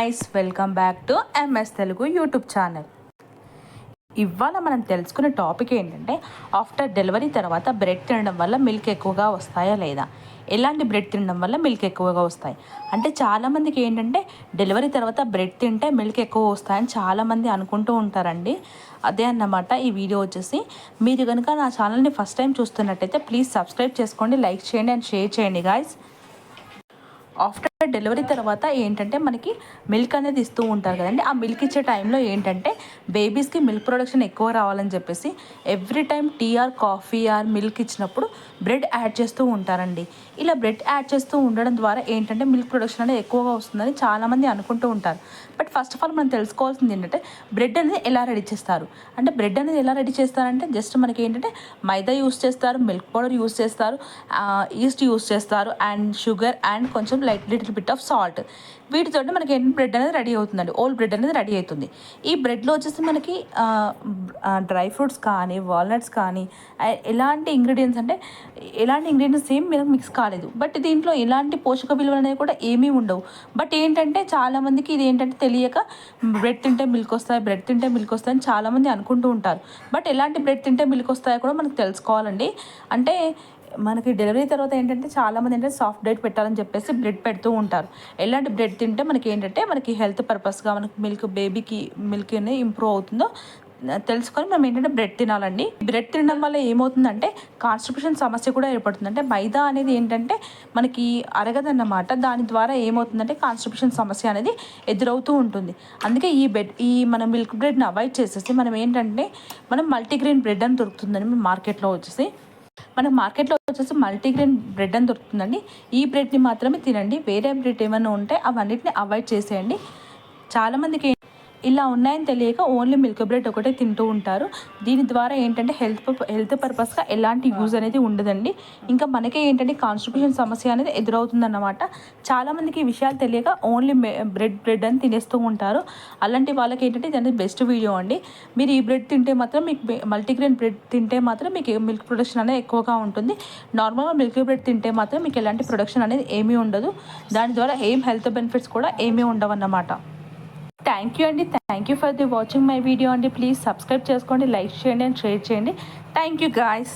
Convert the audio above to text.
Nice welcome back to MS Telugu YouTube channel ఇవాళ మనం తెలుసుకునే టాపిక్ ఏంటంటే ఆఫ్టర్ డెలివరీ తర్వాత బ్రెడ్ తినడం వల్ల మిల్క్ ఎక్కువగా వస్తాయా లేదా? ఎలాంటి బ్రెడ్ తినడం వల్ల మిల్క్ ఎక్కువగా వస్తాయి? అంటే చాలామందికి ఏంటంటే డెలివరీ తర్వాత బ్రెడ్ తింటే మిల్క్ ఎక్కువ వస్తాయని చాలామంది అనుకుంటూ ఉంటారండి. అదే అన్నమాట ఈ వీడియో వచ్చేసి. మీరు కనుక నా ఛానల్ని ఫస్ట్ టైం చూస్తున్నట్టయితే ప్లీజ్ సబ్స్క్రైబ్ చేసుకోండి లైక్ చేయండి అండ్ షేర్ చేయండి గాయస్ ఆఫ్టర్ డెలివరీ తర్వాత ఏంటంటే మనకి మిల్క్ అనేది ఇస్తూ ఉంటారు కదండి. ఆ మిల్క్ ఇచ్చే టైంలో ఏంటంటే బేబీస్కి మిల్క్ ప్రొడక్షన్ ఎక్కువ రావాలని చెప్పేసి every time tea or coffee or milk ఇచ్చినప్పుడు బ్రెడ్ యాడ్ చేస్తూ ఉంటారండి. ఇలా బ్రెడ్ యాడ్ చేస్తూ ఉండడం ద్వారా ఏంటంటే మిల్క్ ప్రొడక్షన్ అనేది ఎక్కువగా వస్తుందని చాలామంది అనుకుంటూ ఉంటారు. బట్ ఫస్ట్ ఆఫ్ ఆల్ మనం తెలుసుకోవాల్సింది ఏంటంటే బ్రెడ్ అనేది ఎలా రెడీ చేస్తారు? అంటే బ్రెడ్ అనేది ఎలా రెడీ చేస్తారంటే జస్ట్ మనకి ఏంటంటే మైదా యూస్ చేస్తారు మిల్క్ పౌడర్ యూస్ చేస్తారు ఈస్ట్ యూస్ చేస్తారు అండ్ షుగర్ అండ్ కొంచెం light little bit of salt వీటితో మనకి ఏంటి బ్రెడ్ అనేది రెడీ అవుతుందండి. ఓల్డ్ బ్రెడ్ అనేది రెడీ అవుతుంది. ఈ బ్రెడ్లో వచ్చేసి మనకి డ్రై ఫ్రూట్స్ కానీ వాల్నట్స్ కానీ ఎలాంటి ఇంగ్రీడియంట్స్ అంటే ఎలాంటి ఇంగ్రీడియంట్స్ ఏం మనకు మిక్స్ కాలేదు. బట్ దీంట్లో ఎలాంటి పోషక విలువలు అనేవి కూడా ఏమీ ఉండవు. బట్ ఏంటంటే చాలామందికి ఇది ఏంటంటే తెలియక బ్రెడ్ తింటే మిల్క్ వస్తాయి బ్రెడ్ తింటే మిల్క్ వస్తాయని చాలామంది అనుకుంటూ ఉంటారు. బట్ ఎలాంటి బ్రెడ్ తింటే మిల్క్ వస్తాయో కూడా మనకు తెలుసుకోవాలండి. అంటే మనకి డెలివరీ తర్వాత ఏంటంటే చాలామంది ఏంటంటే సాఫ్ట్ డైట్ పెట్టాలని చెప్పేసి బ్రెడ్ పెడుతూ ఉంటారు. ఎలాంటి బ్రెడ్ తింటే మనకి ఏంటంటే మనకి హెల్త్ పర్పస్గా మనకి మిల్క్ బేబీకి మిల్క్ అనేది ఇంప్రూవ్ అవుతుందో తెలుసుకొని మనం ఏంటంటే బ్రెడ్ తినాలండి. బ్రెడ్ తినడం వల్ల ఏమవుతుందంటే కాన్స్టిపేషన్ సమస్య కూడా ఏర్పడుతుంది. అంటే మైదా అనేది ఏంటంటే మనకి అరగదన్నమాట. దాని ద్వారా ఏమవుతుందంటే కాన్స్టిపేషన్ సమస్య అనేది ఎదురవుతూ ఉంటుంది. అందుకే ఈ బెడ్ ఈ మన మిల్క్ బ్రెడ్ని అవాయిడ్ చేసేసి మనం ఏంటంటే మనం మల్టీగ్రెయిన్ బ్రెడ్ అని దొరుకుతుందని మార్కెట్లో వచ్చేసి. మనకు మార్కెట్లో వచ్చేసి మల్టీగ్రెయిన్ బ్రెడ్ అని దొరుకుతుందండి. ఈ బ్రెడ్ని మాత్రమే తినండి. వేరే బ్రెడ్ ఏమైనా ఉంటే అవన్నిటిని అవాయిడ్ చేసేయండి. చాలామందికి ఇలా ఉన్నాయని తెలియక ఓన్లీ మిల్క్ బ్రెడ్ ఒకటే తింటూ ఉంటారు. దీని ద్వారా ఏంటంటే హెల్త్ హెల్త్ పర్పస్గా ఎలాంటి యూజ్ అనేది ఉండదండి. ఇంకా మనకే ఏంటంటే కాన్స్టిపేషన్ సమస్య అనేది ఎదురవుతుందన్నమాట. చాలామందికి ఈ విషయాలు తెలియక ఓన్లీ బ్రెడ్ బ్రెడ్ అని తినేస్తూ ఉంటారు. అలాంటి వాళ్ళకి ఏంటంటే ఇది బెస్ట్ వీడియో అండి. మీరు ఈ బ్రెడ్ తింటే మాత్రం మీకు మల్టీగ్రెయిన్ బ్రెడ్ తింటే మాత్రం మీకు మిల్క్ ప్రొడక్షన్ అనేది ఎక్కువగా ఉంటుంది. నార్మల్గా మిల్క్ బ్రెడ్ తింటే మాత్రం మీకు ఎలాంటి ప్రొడక్షన్ అనేది ఏమీ ఉండదు. దాని ద్వారా ఏం హెల్త్ బెనిఫిట్స్ కూడా ఏమీ ఉండవు అన్నమాట థ్యాంక్ యూ అండి thank you for the watching my video అండి ప్లీజ్ సబ్స్క్రైబ్ చేసుకోండి లైక్ చేయండి అండ్ షేర్ చేయండి. Thank you guys